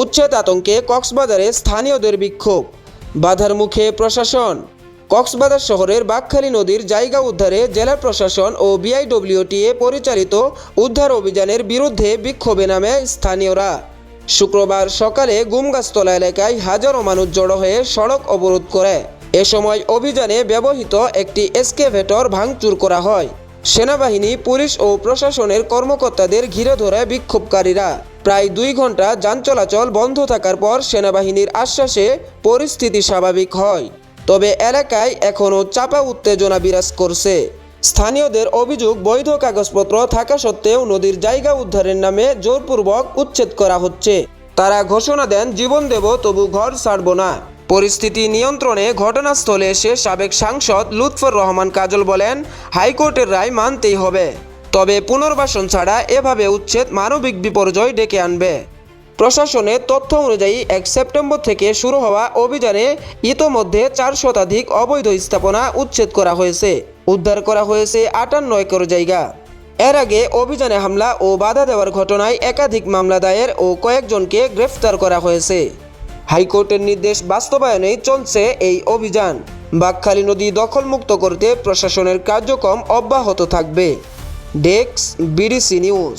উচ্ছেদ আতঙ্কে কক্সবাজারে স্থানীয়দের বিক্ষোভ। বাধার মুখে প্রশাসন। কক্সবাজার শহরের বাকখালী নদীর জায়গা উদ্ধারে জেলা প্রশাসন ও বিআইডব্লিউটিএ পরিচালিত উদ্ধার অভিযানের বিরুদ্ধে বিক্ষোভে নামে স্থানীয়রা। শুক্রবার সকালে গুমগাছতলা এলাকায় হাজারো মানুষ জড়ো হয়ে সড়ক অবরোধ করে। এ সময় অভিযানে ব্যবহৃত একটি এসকেভেটর ভাঙচুর করা হয়। সেনাবাহিনী, পুলিশ ও প্রশাসনের কর্মকর্তাদের ঘিরে ধরে বিক্ষোভকারীরা। প্রায় দুই ঘণ্টা যান চলাচল বন্ধ থাকার পর সেনাবাহিনীর আশ্বাসে পরিস্থিতি স্বাভাবিক হয়। তবে এলাকায় এখনও চাপা উত্তেজনা বিরাজ করছে। স্থানীয়দের অভিযোগ, বৈধ কাগজপত্র থাকা সত্ত্বেও নদীর জায়গা উদ্ধারের নামে জোরপূর্বক উচ্ছেদ করা হচ্ছে। তারা ঘোষণা দেন, জীবন দেব, তবু ঘর ছাড়ব না। পরিস্থিতি নিয়ন্ত্রণে ঘটনাস্থলে এসে সাবেক সাংসদ লুৎফর রহমান কাজল বলেন, হাইকোর্টের রায় মানতেই হবে। তবে পুনর্বাসন ছাড়া এভাবে উচ্ছেদ মানবিক বিপর্যয় ডেকে আনবে। প্রশাসনের তথ্য অনুযায়ী এক সেপ্টেম্বর থেকে শুরু হওয়া অভিযানে ইতোমধ্যে চার শতাধিক অবৈধ স্থাপনা উচ্ছেদ করা হয়েছে। উদ্ধার করা হয়েছে আটান্ন একর জায়গা। এর আগে অভিযানে হামলা ও বাধা দেওয়ার ঘটনায় একাধিক মামলা দায়ের ও কয়েকজনকে গ্রেফতার করা হয়েছে। হাইকোর্টের নির্দেশ বাস্তবায়নেই চলছে এই অভিযান। বাকখালী নদী দখলমুক্ত করতে প্রশাসনের কার্যক্রম অব্যাহত থাকবে। Desk BDC news.